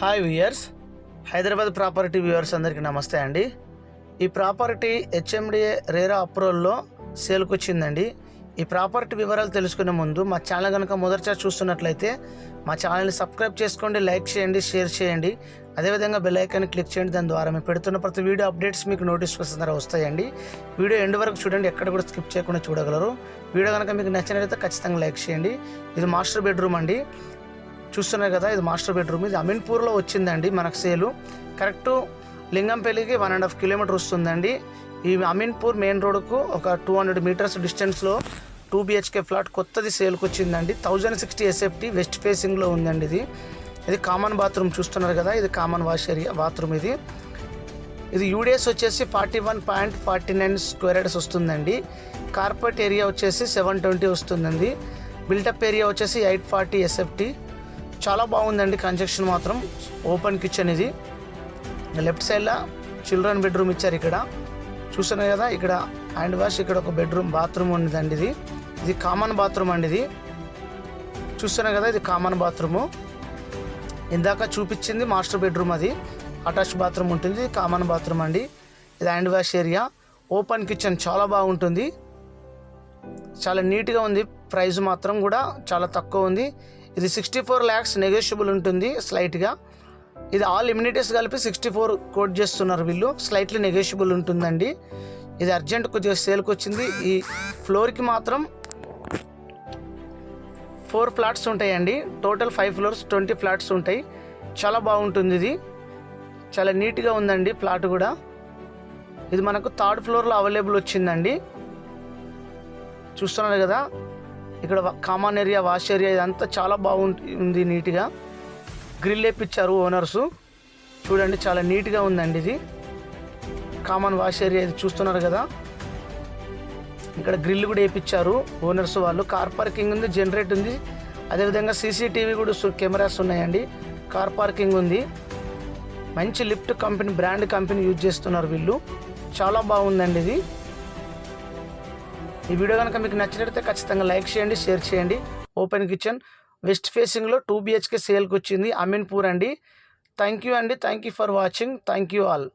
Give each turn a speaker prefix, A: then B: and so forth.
A: Hi viewers. Hyderabad property viewers అందరికీ నమస్తే అండి. ఈ ప్రాపర్టీ హెచ్ఎండిఏ రేరా అప్రూవల్లో సేల్కి వచ్చిందండి ఈ ప్రాపర్టీ వివరాలు తెలుసుకునే ముందు మా ఛానల్ కనుక మొదటిసారి చూస్తున్నట్లయితే మా ఛానల్ని సబ్స్క్రైబ్ చేసుకోండి లైక్ చేయండి షేర్ చేయండి. అదేవిధంగా బెల్ ఐకాన్ని క్లిక్ చేయండి. దాని ద్వారా మేము పెడుతున్న ప్రతి వీడియో అప్డేట్స్ మీకు నోటిఫికేషన్ ద్వారా వస్తాయండి. వీడియో ఎండ్ వరకు చూడండి ఎక్కడ కూడా స్కిప్ చేయకుండా చూడగలరు. వీడియో కనుక మీకు నచ్చినట్లయితే ఖచ్చితంగా లైక్ చేయండి. ఇది మాస్టర్ బెడ్రూమ్ అండి. చూస్తున్నారు కదా ఇది మాస్టర్ బెడ్రూమ్. ఇది అమీన్పూర్లో వచ్చిందండి మనకు సేలు. కరెక్ట్ లింగంపల్లికి వన్ అండ్ హాఫ్ కిలోమీటర్ వస్తుందండి. ఈ అమీన్పూర్ మెయిన్ రోడ్కు ఒక టూ హండ్రెడ్ మీటర్స్ డిస్టెన్స్లో టూ బిహెచ్కే ఫ్లాట్ కొత్తది సేల్కి వచ్చిందండి. థౌజండ్ సిక్స్టీ ఎస్ఎఫ్టీ వెస్ట్ ఫేసింగ్లో ఉందండి ఇది. ఇది కామన్ బాత్రూమ్ చూస్తున్నారు కదా ఇది కామన్ వాష్ ఏరియా బాత్రూమ్ ఇది. ఇది యూడిఎస్ వచ్చేసి forty one point forty nine square yards వస్తుందండి. కార్పెట్ ఏరియా వచ్చేసి సెవెన్ ట్వంటీ వస్తుందండి. బిల్టప్ ఏరియా వచ్చేసి ఎయిట్ ఫార్టీ ఎస్ఎఫ్టీ. చాలా బాగుందండి కన్స్ట్రక్షన్ మాత్రం. ఓపెన్ కిచెన్ ఇది. లెఫ్ట్ సైడ్లో చిల్డ్రన్ బెడ్రూమ్ ఇచ్చారు ఇక్కడ. చూస్తున్నారు కదా ఇక్కడ హ్యాండ్ వాష్ ఇక్కడ ఒక బెడ్రూమ్ బాత్రూమ్ ఉందండి ఇది. ఇది కామన్ బాత్రూమ్ అండి ఇది. చూస్తున్నారు కదా ఇది కామన్ బాత్రూము. ఇందాక చూపించింది మాస్టర్ బెడ్రూమ్ అది. అటాచ్ బాత్రూమ్ ఉంటుంది కామన్ బాత్రూమ్ అండి. ఇది hand wash area. Open kitchen చాలా బాగుంటుంది. చాలా నీట్గా ఉంది ప్రైస్ మాత్రం కూడా చాలా తక్కువ ఉంది. ఇది సిక్స్టీ ఫోర్ ల్యాక్స్ నెగోషియబుల్ ఉంటుంది స్లైట్గా ఇది ఆల్ ఇమ్యూనిటీస్ కలిపి సిక్స్టీ ఫోర్ కోట్ చేస్తున్నారు వీళ్ళు. స్లైట్లీ నెగోషియబుల్ ఉంటుందండి. ఇది అర్జెంట్ కొద్దిగా సేల్కి వచ్చింది. ఈ ఫ్లోర్కి మాత్రం ఫోర్ ఫ్లాట్స్ ఉంటాయండి. Total five floors twenty flats ఉంటాయి. చాలా బాగుంటుంది ఇది. చాలా నీట్గా ఉందండి ఫ్లాట్ కూడా. ఇది మనకు థర్డ్ ఫ్లోర్లో అవైలబుల్ వచ్చిందండి. చూస్తున్నారు కదా? ఇక్కడ కామన్ ఏరియా వాష్ ఏరియా ఇదంతా చాలా బాగుంటుంది నీట్గా. గ్రిల్ వేపించారు ఓనర్సు చూడండి చాలా నీట్గా ఉందండి ఇది. కామన్ వాష్ ఏరియా ఇది చూస్తున్నారు కదా. ఇక్కడ గ్రిల్ కూడా వేయించారు ఓనర్స్ వాళ్ళు. కార్ పార్కింగ్ ఉంది జనరేట్ ఉంది. అదేవిధంగా సీసీటీవీ కూడా కెమెరాస్ ఉన్నాయండి. కార్ పార్కింగ్ ఉంది. మంచి lift company brand company use చేస్తున్నారు వీళ్ళు. చాలా బాగుందండి ఇది. ఈ వీడియో కనుక మీకు నచ్చినట్లయితే ఖచ్చితంగా లైక్ చేయండి షేర్ చేయండి. ఓపెన్ కిచెన్ వెస్ట్ ఫేసింగ్లో టూ బిహెచ్కే సేల్కి వచ్చింది. అమీన్పూర్ అండి. థ్యాంక్ యూ అండి. Thank you for watching thank you all